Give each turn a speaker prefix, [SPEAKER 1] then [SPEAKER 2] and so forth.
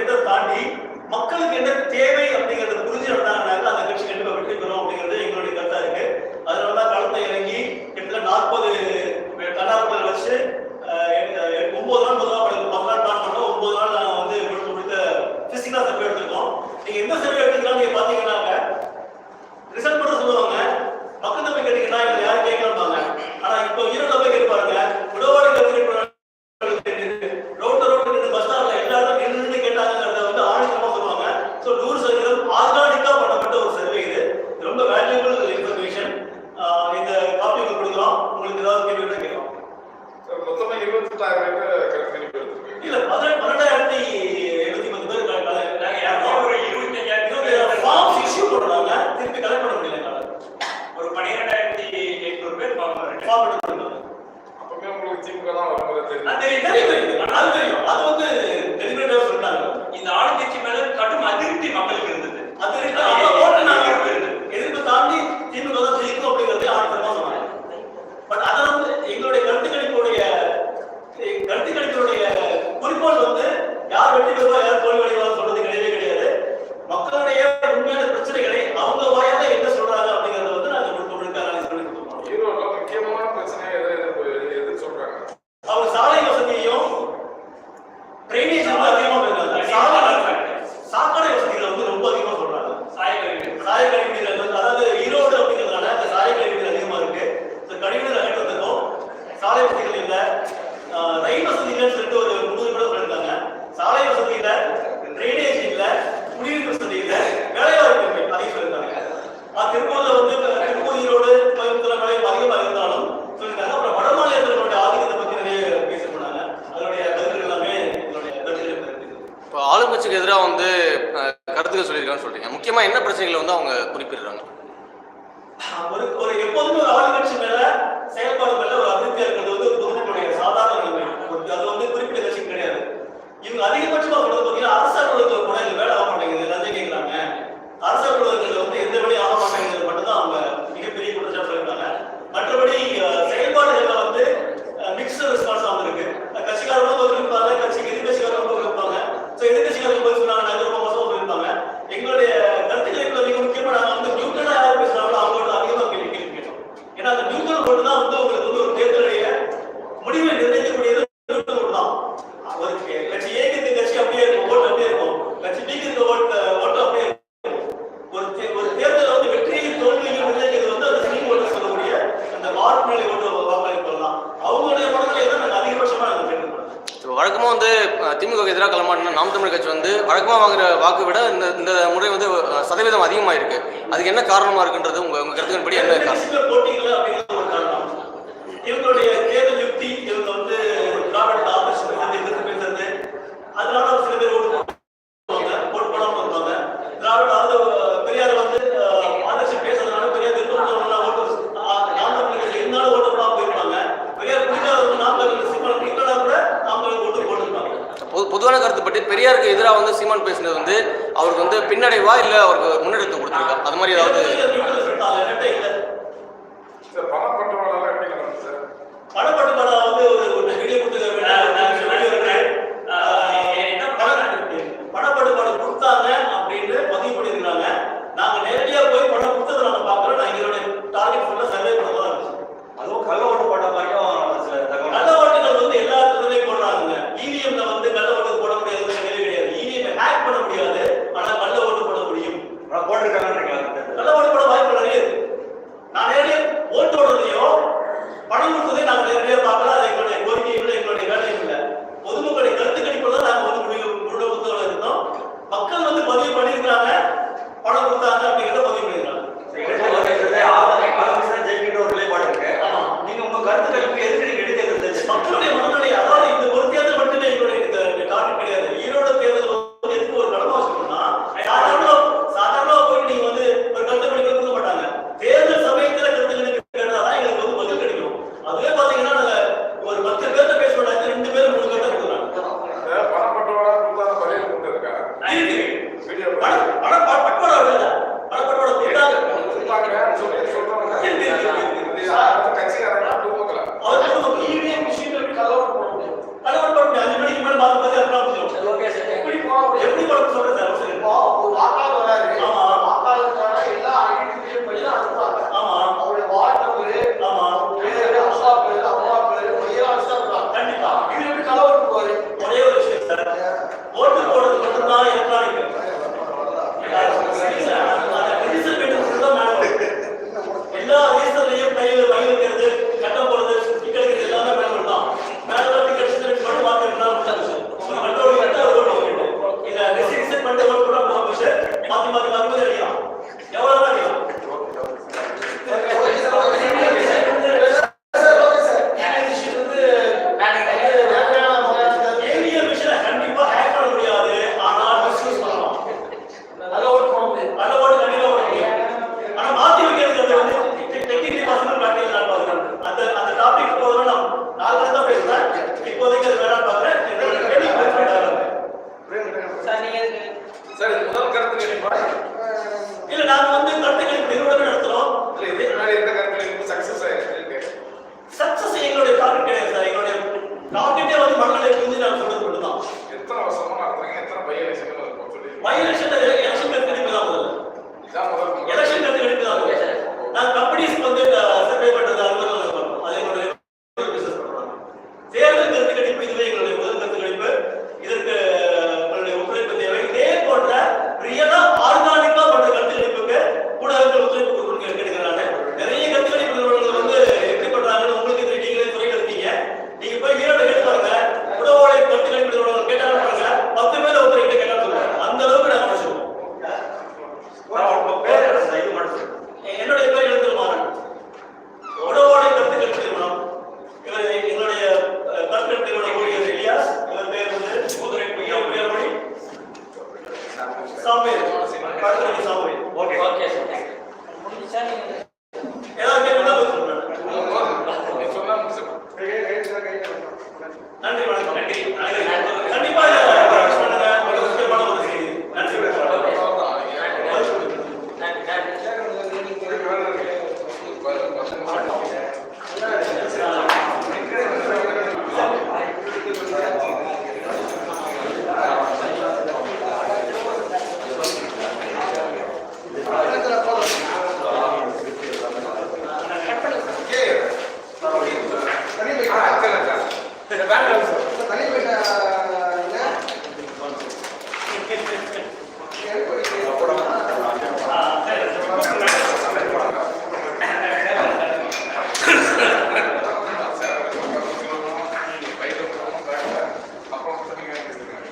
[SPEAKER 1] திட்டத்தை தாண்டி மக்களுக்கு என்ன தேவை அப்படிங்கறத புரிஞ்சு நடந்தாங்கன்னாக்க அந்த கட்சி கண்டிப்பா வெற்றி பெறும் அப்படிங்கிறது எங்களுடைய கருத்தா இருக்கு. ட்ரைனேஜ்
[SPEAKER 2] ஆளுங்கட்சிக்கு எதிராக வந்து கருத்துக்கள் சொல்லியிருக்காங்கன்னு சொல்றீங்க. முக்கியமா என்ன பிரச்சனைகளை வந்து அவங்க குறிப்பிடுறாங்க?
[SPEAKER 1] ஒரு எப்போதுமே ஒரு ஆளுங்கட்சி மேல செயல்பாடு வந்து
[SPEAKER 2] திமுக எதிராக களமாடின நாம் தமிழ் கட்சி வந்து வழக்கமாக வாங்குற வாக்கு விட இந்த இந்த முறை வந்து சதவீதம் அதிகமாக இருக்கு அதுக்கு என்ன காரணமாக இருக்குன்றது உங்கள் உங்கள் கருத்துக்கன்படி என்ன காரணம்? பொதுவான கருத்து பற்றி பெரியாருக்கு எதிராக வந்து சீமான் பேசினது வந்து அவருக்கு வந்து பின்னடைவா இல்லை அவருக்கு முன்னெடுத்து கொடுத்துருக்கா? அது மாதிரி ஏதாவது
[SPEAKER 3] ஓட்டு
[SPEAKER 1] போடுறது மட்டும்தான் எலக்ட்ரானிக்